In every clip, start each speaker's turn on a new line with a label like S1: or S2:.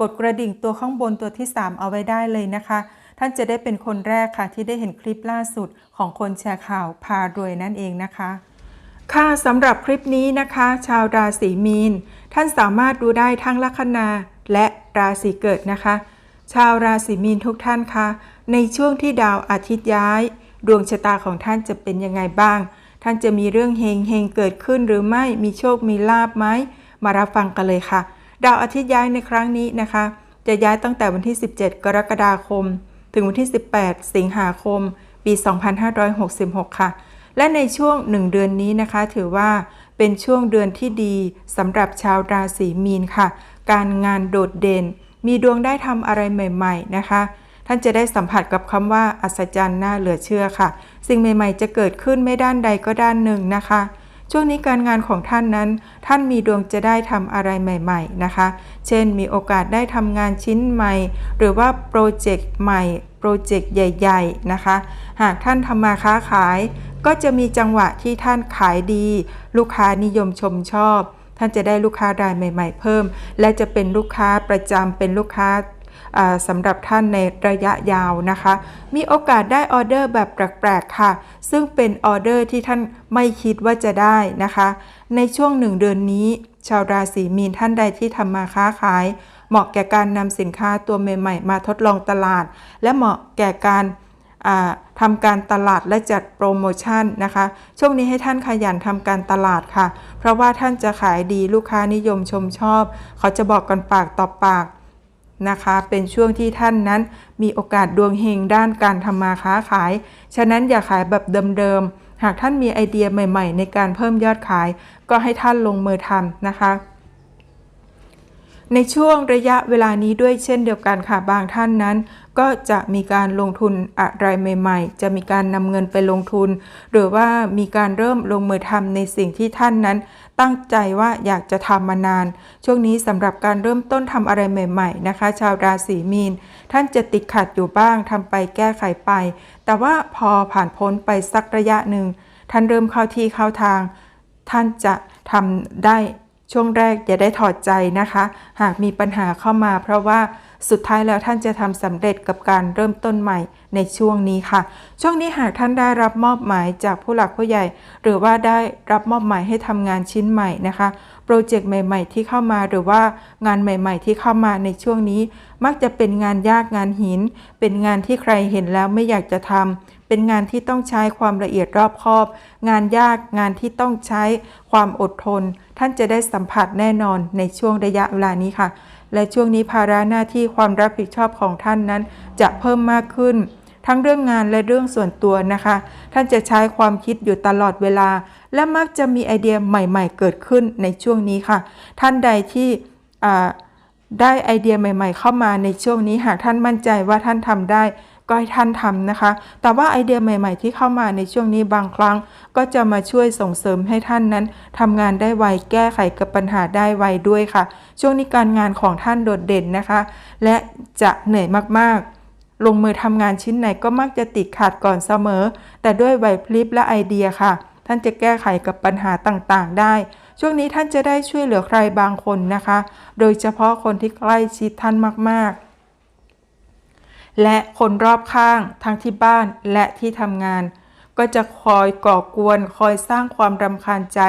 S1: กดกระดิ่งตัวข้างบนตัวที่ 3 เอาไว้ได้เลยนะคะ ท่านจะได้เป็นคนแรกค่ะ ที่ได้เห็นคลิปล่าสุดของคนแชร์ข่าวพารวยนั่นเองนะคะ ค่ะสำหรับคลิปนี้นะคะ ชาวราศีมีน ท่านสามารถดูได้ทั้งลัคนาและราศีเกิดนะคะ ชาวราศีมีนทุกท่านคะในช่วงที่ดาวอาทิตย์ย้าย ดวงชะตาของท่านจะเป็นยังไงบ้าง ท่านจะมีเรื่องเฮงเฮงเกิดขึ้นหรือไม่มีโชคมีลาบไหมมารับฟังกันเลยค่ะ ดาวอาทิตย์ย้ายในครั้งนี้นะคะ จะย้ายตั้งแต่วันที่ 17 กรกฎาคม ถึงวันที่ 18 สิงหาคม ปี 2566 ค่ะ และในช่วง 1 เดือนนี้นะคะ ถือว่าเป็นช่วงเดือนที่ดีสำหรับชาวราศีมีนค่ะ การงานโดดเด่น มีดวงได้ทำอะไรใหม่ ๆ นะคะท่านจะได้สัมผัสกับคำว่าอัศจรรย์น่าเหลือเชื่อค่ะ สิ่งใหม่ ๆ จะเกิดขึ้นไม่ด้านใดก็ด้านหนึ่งนะคะ ช่วงนี้การงานของท่านนั้น ท่านมีดวงจะได้ทำอะไรใหม่ๆนะคะ เช่นมีโอกาสได้ทำงานชิ้นใหม่ หรือว่าโปรเจกต์ใหม่โปรเจกต์ใหญ่ ๆนะคะ หากท่านทำมาค้าขาย ก็จะมีจังหวะที่ท่านขายดี ลูกค้านิยมชมชอบ ท่านจะได้ลูกค้ารายใหม่ ๆ เพิ่ม และจะเป็นลูกค้าประจำเป็นลูกค้า สำหรับท่านในระยะยาวนะคะ มีโอกาสได้ออเดอร์แบบแปลกๆค่ะ ซึ่งเป็นออเดอร์ที่ท่านไม่คิดว่าจะได้นะคะ ในช่วงหนึ่งเดือนนี้ ชาวราศีมีนท่านใดที่ทำมาค้าขาย เหมาะแก่การนำสินค้าตัวใหม่ๆ มาทดลองตลาด และเหมาะแก่การทำการตลาดและจัดโปรโมชั่นนะคะ ช่วงนี้ให้ท่านขยันทำการตลาดค่ะ เพราะว่าท่านจะขายดีลูกค้านิยมชมชอบ เขาจะบอกกันปากต่อปาก นะคะ เป็นช่วงที่ท่านนั้นมีโอกาสดวงเฮงด้านการทำมาค้าขาย ฉะนั้นอย่าขายแบบเดิมๆ หากท่านมีไอเดียใหม่ ๆ ในการเพิ่มยอดขาย ก็ให้ท่านลงมือทำนะคะ ในช่วงระยะเวลานี้ด้วยเช่นเดียวกันค่ะบางท่านนั้น ก็จะมีการลงทุนอะไรใหม่ ๆ จะมีการนำเงินไปลงทุน หรือว่ามีการเริ่มลงมือทำในสิ่งที่ท่านนั้น ตั้งใจว่าอยากจะทำมานาน ช่วงนี้สำหรับการเริ่มต้นทำอะไรใหม่ ๆ นะคะ ชาวราศีมีน ท่านจะติดขัดอยู่บ้างทำไปแก้ไขไป แต่ว่าพอผ่านพ้นไปสักระยะหนึ่งท่านเริ่มเข้าที่เข้าทาง ท่านจะทำได้ ช่วงแรกอย่าได้ถอดใจนะคะ หากมีปัญหาเข้ามา เพราะว่าสุดท้ายแล้วท่านจะทำสำเร็จกับการเริ่มต้นใหม่ในช่วงนี้ค่ะ ช่วงนี้หากท่านได้รับมอบหมายจากผู้หลักผู้ใหญ่ หรือว่าได้รับมอบหมายให้ทำงานชิ้นใหม่นะคะโปรเจกต์ใหม่ ๆ ที่เข้ามาหรือว่างานใหม่ ๆ ที่เข้ามาในช่วงนี้ มักจะเป็นงานยากงานหิน เป็นงานที่ใครเห็นแล้วไม่อยากจะทำ เป็นงานที่ต้องใช้ความละเอียดรอบคอบ งานยากงานที่ต้องใช้ความอดทน ท่านจะได้สัมผัสแน่นอนในช่วงระยะเวลานี้ค่ะ และช่วงนี้ภาระหน้าที่ความรับผิดชอบของท่านนั้น จะเพิ่มมากขึ้น ทั้งเรื่องงานและเรื่องส่วนตัวนะคะ ท่านจะใช้ความคิดอยู่ตลอดเวลา และมักจะมีไอเดียใหม่ ๆ เกิดขึ้นในช่วงนี้ค่ะ ท่านใดที่ได้ไอเดียใหม่ ๆ เข้ามาในช่วงนี้หากท่านมั่นใจว่าท่านทำได้ ก็ให้ท่านทำนะคะ แต่ว่าไอเดียใหม่ ๆ ที่เข้ามาในช่วงนี้บางครั้ง ก็จะมาช่วยส่งเสริมให้ท่านนั้นทำงานได้ไวแก้ไขกับปัญหาได้ไวด้วยค่ะ ช่วงนี้การงานของท่านโดดเด่นนะคะ และจะเหนื่อยมากๆลงมือทำงานชิ้นไหนก็มักจะติดขัดก่อนเสมอ แต่ด้วยไหวพลิบและไอเดียค่ะ ท่านจะแก้ไขกับปัญหาต่างๆ ได้ ช่วงนี้ท่านจะได้ช่วยเหลือใครบางคนนะคะ โดยเฉพาะคนที่ใกล้ชิดท่านมากๆ และคนรอบข้างทั้งที่บ้านและที่ทำงาน ก็จะคอยก่อกวนคอยสร้างความรำคาญใจ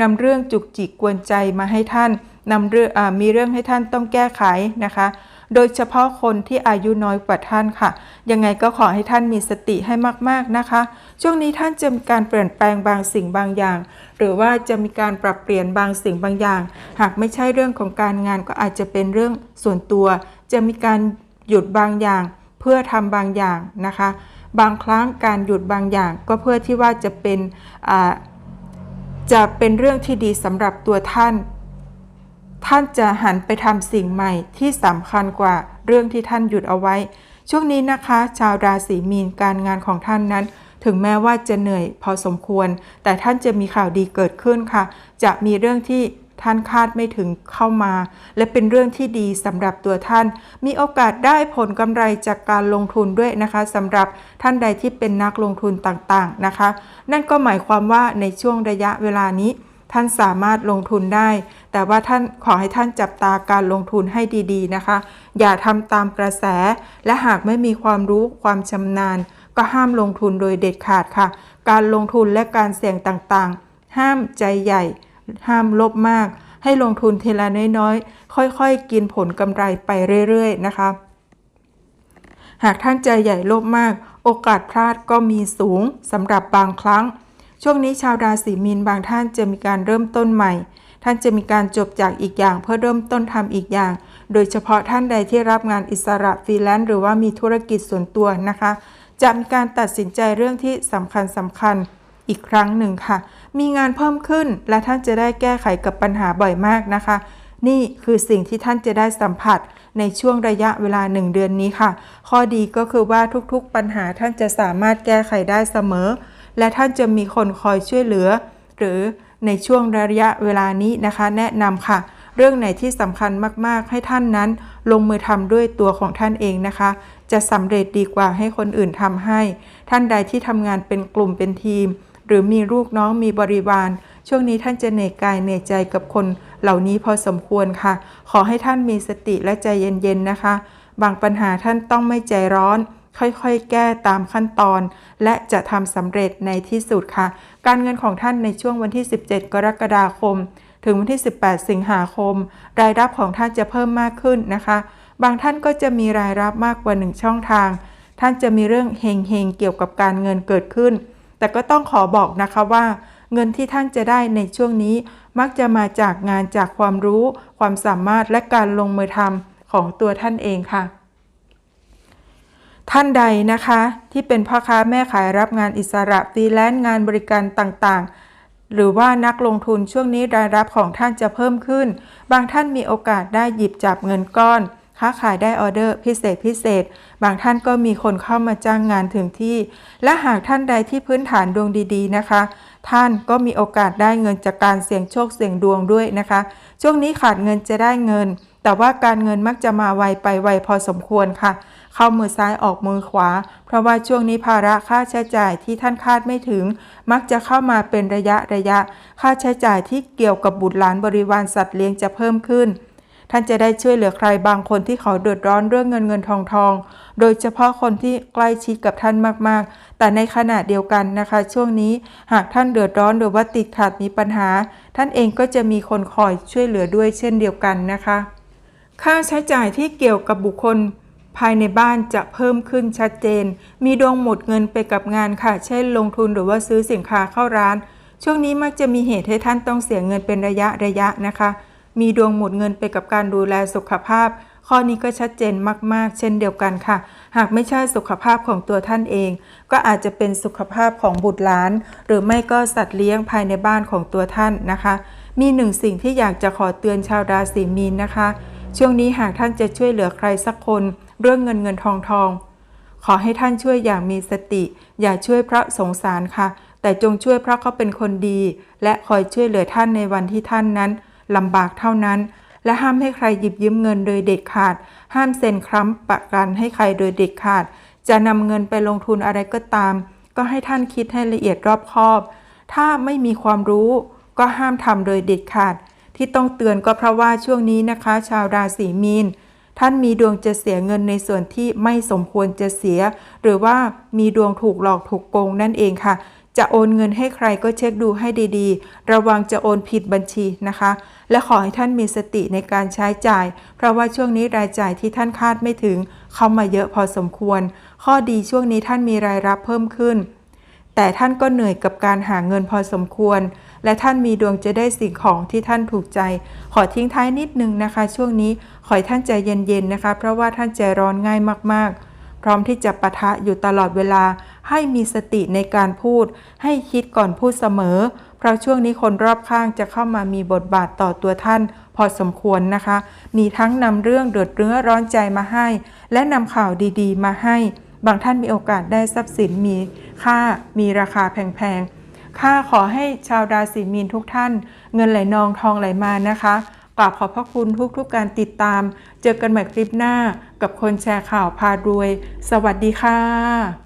S1: นำเรื่องจุกจิกกวนใจมาให้ท่านนำเรื่องอมีเรื่องให้ท่านต้องแก้ไขนะคะ โดยเฉพาะคนที่อายุน้อยกว่าท่านค่ะ ยังไงก็ขอให้ท่านมีสติให้มากๆนะคะ ช่วงนี้ท่านจะมีการเปลี่ยนแปลงบางสิ่งบางอย่าง หรือว่าจะมีการปรับเปลี่ยนบางสิ่งบางอย่าง หากไม่ใช่เรื่องของการงานก็อาจจะเป็นเรื่องส่วนตัว จะมีการหยุดบางอย่าง เพื่อทำบางอย่างนะคะ บางครั้งการหยุดบางอย่างก็เพื่อที่ว่าจะเป็นจะเป็นเรื่องที่ดีสำหรับตัวท่าน ท่านจะหันไปทำสิ่งใหม่ที่สำคัญกว่าเรื่องที่ท่านหยุดเอาไว้ ช่วงนี้นะคะ ชาวราศีมีนการงานของท่านนั้นถึงแม้ว่าจะเหนื่อยพอสมควร แต่ท่านจะมีข่าวดีเกิดขึ้นค่ะ จะมีเรื่องที่ ท่านคาดไม่ถึงเข้ามา และเป็นเรื่องที่ดีสำหรับตัวท่าน มีโอกาสได้ผลกำไรจากการลงทุนด้วยนะคะสำหรับท่านใดที่เป็นนักลงทุนต่างๆนะคะ นั่นก็หมายความว่าในช่วงระยะเวลานี้ ท่านสามารถลงทุนได้ แต่ว่าท่านขอให้ท่านจับตาการลงทุนให้ดีๆนะคะ อย่าทำตามกระแส และหากไม่มีความรู้ความชำนาญ ก็ห้ามลงทุนโดยเด็ดขาดค่ะ การลงทุนและการเสี่ยงต่างๆ ห้ามใจใหญ่ ห้ามลบมาก ให้ลงทุนทีละน้อยๆ ค่อยๆ กินผลกำไรไปเรื่อยๆ นะคะ หากท่านใจใหญ่ลภมาก โอกาสพลาดก็มีสูงสำหรับบางครั้ง ช่วงนี้ชาวราศีมีนบางท่านจะมีการเริ่มต้นใหม่ ท่านจะมีการจบจากอีกอย่าง เพื่อเริ่มต้นทำอีกอย่าง โดยเฉพาะท่านใดที่รับงานอิสระฟรีแลนซ์หรือว่ามีธุรกิจส่วนตัวนะคะ จะมีการตัดสินใจเรื่องที่สำคัญสำคัญ อีกครั้งหนึ่งค่ะ มีงานเพิ่มขึ้นและท่านจะได้แก้ไขกับปัญหาบ่อยมากนะคะ นี่คือสิ่งที่ท่านจะได้สัมผัสในช่วงระยะเวลาหนึ่งเดือนนี้ค่ะ ข้อดีก็คือว่าทุกๆปัญหาท่านจะสามารถแก้ไขได้เสมอ และท่านจะมีคนคอยช่วยเหลือ หรือในช่วงระยะเวลานี้นะคะ แนะนำค่ะ เรื่องไหนที่สำคัญมากๆ ให้ท่านนั้น ลงมือทำด้วยตัวของท่านเองนะคะ จะสำเร็จดีกว่าให้คนอื่นทำให้ ท่านใดที่ทำงานเป็นกลุ่มเป็นทีม หรือมีลูกน้องมีบริวาร ช่วงนี้ท่านจะเหนื่อยกายเหนื่อยใจกับคนเหล่านี้พอสมควรค่ะ ขอให้ท่านมีสติและใจเย็นๆนะคะ บางปัญหาท่านต้องไม่ใจร้อน ค่อยๆ แก้ตามขั้นตอน และจะทำสำเร็จในที่สุดค่ะ การเงินของท่านในช่วงวันที่ 17 กรกฎาคม ถึงวันที่ 18 สิงหาคม รายรับของท่านจะเพิ่มมากขึ้นนะคะ บางท่านก็จะมีรายรับมากกว่าหนึ่งช่องทาง ท่านจะมีเรื่องเฮงๆเกี่ยวกับการเงินเกิดขึ้น แต่ก็ต้องขอบอกนะคะว่า เงินที่ท่านจะได้ในช่วงนี้มักจะมาจากงานจากความรู้ ความสามารถและการลงมือทำของตัวท่านเองค่ะ ท่านใดนะคะ ที่เป็นพ่อค้าแม่ขายรับงานอิสระฟรีแลนซ์งานบริการต่างๆหรือว่านักลงทุนช่วงนี้รายรับของท่านจะเพิ่มขึ้น บางท่านมีโอกาสได้หยิบจับเงินก้อน ค้าขายได้ออเดอร์พิเศษพิเศษ บางท่านก็มีคนเข้ามาจ้างงานถึงที่ และหากท่านใดที่พื้นฐานดวงดีๆนะคะ ท่านก็มีโอกาสได้เงินจากการเสี่ยงโชคเสี่ยงดวงด้วยนะคะ ช่วงนี้ขาดเงินจะได้เงิน แต่ว่าการเงินมักจะมาไวไปไวพอสมควรค่ะ เข้ามือซ้ายออกมือขวา เพราะว่าช่วงนี้ภาระค่าใช้จ่ายที่ท่านคาดไม่ถึง มักจะเข้ามาเป็นระยะระยะ ค่าใช้จ่ายที่เกี่ยวกับบุตรหลานบริวารสัตว์เลี้ยงจะเพิ่มขึ้น ท่านจะได้ช่วยเหลือใครบางคนที่เขาเดือดร้อนเรื่องเงินเงินทองทอง โดยเฉพาะคนที่ใกล้ชิดกับท่านมากๆ แต่ในขณะเดียวกันนะคะ ช่วงนี้หากท่านเดือดร้อนหรือว่าติดขัดมีปัญหา ท่านเองก็จะมีคนคอยช่วยเหลือด้วยเช่นเดียวกันนะคะ ค่าใช้จ่ายที่เกี่ยวกับบุคคลภายในบ้านจะเพิ่มขึ้นชัดเจน มีดวงหมดเงินไปกับงานค่ะ เช่น ลงทุนหรือว่าซื้อสินค้าเข้าร้าน ช่วงนี้มักจะมีเหตุให้ท่านต้องเสียเงินเป็นระยะระยะนะคะ มีดวงหมดเงินไปกับการดูแลสุขภาพ ข้อนี้ก็ชัดเจนมาก ๆ เช่นเดียวกันค่ะ หากไม่ใช่สุขภาพของตัวท่านเอง ก็อาจจะเป็นสุขภาพของบุตรหลาน หรือไม่ก็สัตว์เลี้ยงภายในบ้านของตัวท่านนะคะ มีหนึ่งสิ่งที่อยากจะขอเตือนชาวราศีมีนนะคะ ช่วงนี้หากท่านจะช่วยเหลือใครสักคน เรื่องเงินเงินทองทองขอให้ท่านช่วยอย่างมีสติ อย่าช่วยเพราะสงสารค่ะ แต่จงช่วยเพราะเขาเป็นคนดี และคอยช่วยเหลือท่านในวันที่ท่านนั้น ลำบากเท่านั้น และห้ามให้ใครหยิบยืมเงินโดยเด็ดขาด ห้ามเซ็นค้ำประกันให้ใครโดยเด็ดขาด จะนำเงินไปลงทุนอะไรก็ตาม ก็ให้ท่านคิดให้ละเอียดรอบคอบ ถ้าไม่มีความรู้ ก็ห้ามทำโดยเด็ดขาด ที่ต้องเตือนก็เพราะว่าช่วงนี้นะคะ ชาวราศีมีนท่านมีดวงจะเสียเงินในส่วนที่ไม่สมควรจะเสีย หรือว่ามีดวงถูกหลอกถูกโกงนั่นเองค่ะ จะโอนเงินให้ใครก็เช็คดูให้ดีๆ ระวังจะโอนผิดบัญชีนะคะ และขอให้ท่านมีสติในการใช้จ่าย เพราะว่าช่วงนี้รายจ่ายที่ท่านคาดไม่ถึง เข้ามาเยอะพอสมควร ข้อดีช่วงนี้ท่านมีรายรับเพิ่มขึ้น แต่ท่านก็เหนื่อยกับการหาเงินพอสมควร และท่านมีดวงจะได้สิ่งของที่ท่านถูกใจ ขอทิ้งท้ายนิดนึงนะคะ ช่วงนี้ขอให้ท่านใจเย็นๆนะคะ เพราะว่าท่านใจร้อนง่ายมากๆ พร้อมที่จะปะทะอยู่ตลอดเวลา ให้มีสติในการพูด ให้คิดก่อนพูดเสมอ เพราะช่วงนี้คนรอบข้างจะเข้ามามีบทบาทต่อตัวท่าน พอสมควรนะคะ มีทั้งนำเรื่องเดือดเรื้อร้อนใจมาให้ และนำข่าวดีๆ มาให้ บางท่านมีโอกาสได้ทรัพย์สินมีค่ามีราคาแพงๆค่าขอให้ชาวราศีมีนทุกท่าน เงินไหลนองทองไหลมานะคะกราบขอบพระคุณทุกๆการติดตาม เจอกันใหม่คลิปหน้ากับคนแชร์ข่าวพารวย สวัสดีค่ะ